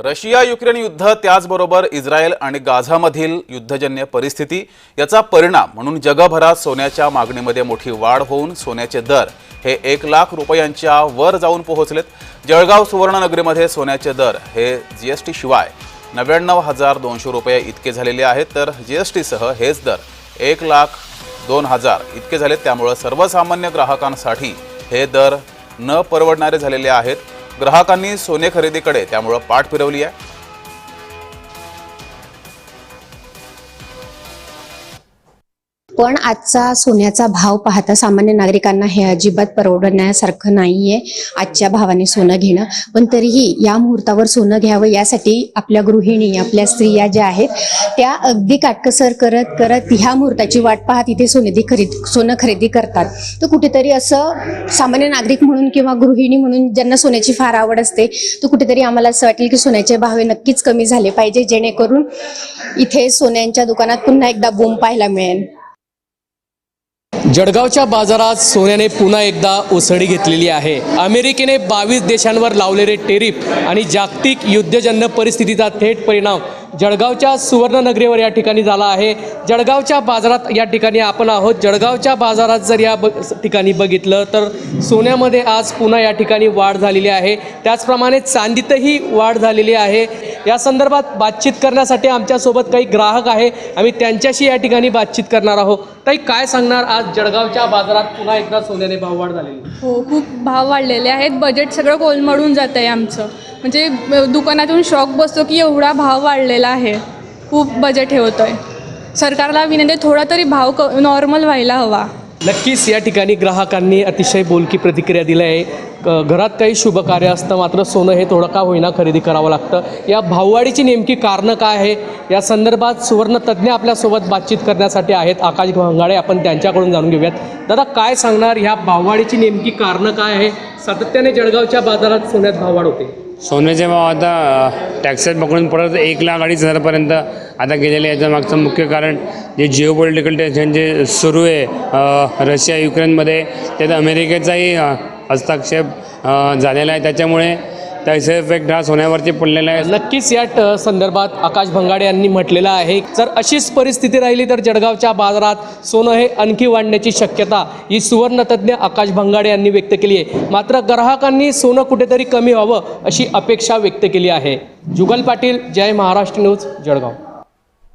Russia Ukraine युद्ध त्याचबरोबर Israel आणि गाझामधील युद्धजन्य परिस्थिती याचा परिणाम म्हणून जगभरात सोन्याच्या मागणीमध्ये मोठी वाढ होऊन सोन्याचे दर हे एक लाख रुपयांच्या वर जाऊन पोहोचलेत. जळगाव सुवर्णनगरीमध्ये सोन्याचे दर हे जी एस टी शिवाय नव्याण्णव हजार दोनशे रुपये इतके झालेले आहेत. तर जी एस टीसह हेच दर एक लाख दोन हजार इतके झालेत. त्यामुळं सर्वसामान्य ग्राहकांसाठी हे दर न परवडणारे झालेले आहेत. ग्राहकांनी सोने खरेदीकडे त्यामुळं पाठ फिरवली आहे. पण आजचा सोन्याचा भाव पाहता सामान्य नागरिकांना हे अजिबात परवडण्यासारखं नाहीये आजच्या भावाने सोनं घेणं. पण तरीही या मुहूर्तावर सोनं घ्यावं यासाठी आपल्या गृहिणी आपल्या स्त्रिया ज्या आहेत त्या अगदी काटकसर करत करत ह्या मुहूर्ताची वाट पाहत इथे सोनेदी खरेदी सोनं खरेदी करतात. तर कुठेतरी असं सामान्य नागरिक म्हणून किंवा गृहिणी म्हणून ज्यांना सोन्याची फार आवड असते तर कुठेतरी आम्हाला असं वाटेल की सोन्याचे भाव हे नक्कीच कमी झाले पाहिजे जेणेकरून इथे सोन्यांच्या दुकानात पुन्हा एकदा बोंब पाहायला मिळेल. जळगावच्या बाजारात सोन्याने पुन्हा एकदा उसळी घेतलेली आहे. अमेरिकेने बावीस देशांवर लावलेले टेरिफ आणि जागतिक युद्धजन्य परिस्थितीचा थेट परिणाम जळगावच्या सुवर्णनगरीवर या ठिकाणी झाला आहे. जळगावच्या बाजारात या ठिकाणी आपण आहोत. जळगावच्या बाजारात जर या ब ठिकाणी बघितलं तर सोन्यामध्ये आज पुन्हा या ठिकाणी वाढ झालेली आहे. त्याचप्रमाणे चांदीतही वाढ झालेली आहे. या संदर्भात बातचीत करण्यासाठी आमच्यासोबत काही ग्राहक आहे. आम्ही त्यांच्याशी या ठिकाणी बातचीत करणार आहोत. ताई काय सांगणार आज जळगावच्या बाजारात पुन्हा एकदा सोन्याने भाव वाढ झालेली? हो खूप भाव वाढलेले आहेत. बजेट सगळं कोलमडून जातं आहे आमचं. म्हणजे दुकानातून शॉक बसतो की एवढा भाव वाढलेला आहे. खूप बजेट ठेवतो आहे सरकारला विनंती थोडा तरी भाव क नॉर्मल व्हायला हवा. नक्कीच या ठिकाणी ग्राहकांनी अतिशय बोलकी प्रतिक्रिया दिली आहे. क- घरात काही शुभ कार्य असतं मात्र सोनं हे थोडं का होईना खरेदी करावं लागतं. या भाववाढीची नेमकी कारणं काय आहे? या संदर्भात सुवर्ण तज्ज्ञ आपल्यासोबत बातचीत करण्यासाठी आहेत. आकाश भंगाळे आपण त्यांच्याकडून जाणून घेऊयात. दादा काय सांगणार? ह्या भाववाढीची नेमकी कारणं काय आहे? सातत्याने जळगावच्या बाजारात सोन्यात भाववाढ होते. सोन्याचे भाव आता टॅक्सेस पकडून परत एक लाख अडीच हजारपर्यंत आता गेलेले याचं मागचं मुख्य कारण जे जिओ पॉलिटिकल टेन्शन जे सुरू आहे रशिया युक्रेनमध्ये त्यात अमेरिकेचाही हस्तक्षेप झालेला आहे. त्याच्यामुळे त्याचा इफेक्ट हा सोन्यावरती पडलेला आहे नक्कीच या ट- संदर्भात आकाश भंगाडे यांनी म्हटलेलं आहे. जर अशीच परिस्थिती राहिली तर जळगावच्या बाजारात सोनं हे आणखी वाढण्याची शक्यता ही सुवर्णतज्ञ आकाश भंगाडे यांनी व्यक्त केली आहे. मात्र ग्राहकांनी सोनं कुठेतरी कमी व्हावं अशी अपेक्षा व्यक्त केली आहे. जुगल पाटील जय महाराष्ट्र न्यूज जळगाव.